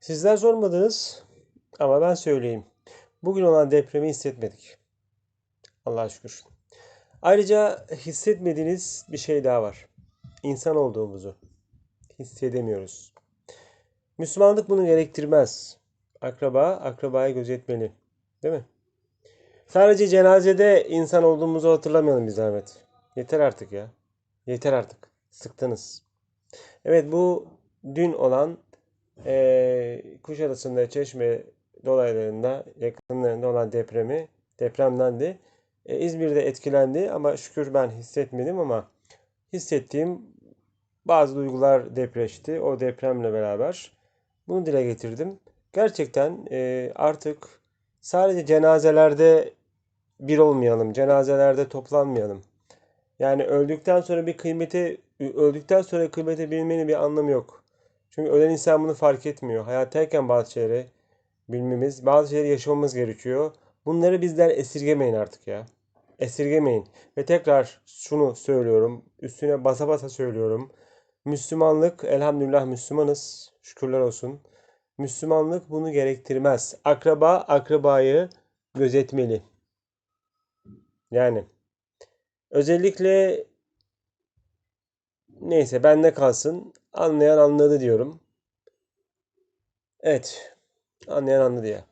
Sizler sormadınız ama ben söyleyeyim. Bugün olan depremi hissetmedik. Allah'a şükür. Ayrıca hissetmediğiniz bir şey daha var. İnsan olduğumuzu hissedemiyoruz. Müslümanlık bunu gerektirmez. Akraba, akrabayı gözetmeli. Değil mi? Sadece cenazede insan olduğumuzu hatırlamayalım bir zahmet. Yeter artık ya. Yeter artık. Sıktınız. Evet bu dün olan eee Kuşadası'nda Çeşme dolaylarında yakınlarında olan depremi depremdendi. E, İzmir'de etkilendi ama şükür ben hissetmedim ama hissettiğim bazı duygular depreşti o depremle beraber. Bunu dile getirdim. Gerçekten e, artık sadece cenazelerde bir olmayalım, cenazelerde toplanmayalım. Yani öldükten sonra bir kıymeti, öldükten sonra kıymeti bilmenin bir anlamı yok. Çünkü ölen insan bunu fark etmiyor. Hayattayken bazı şeyleri bilmemiz, bazı şeyleri yaşamamız gerekiyor. Bunları bizden esirgemeyin artık ya. Esirgemeyin. Ve tekrar şunu söylüyorum, üstüne basa basa söylüyorum. Müslümanlık, elhamdülillah Müslümanız. Şükürler olsun. Müslümanlık bunu gerektirmez. Akraba akrabayı gözetmeli. Yani özellikle Neyse bende kalsın. Anlayan anladı diyorum. Evet. Anlayan anladı ya.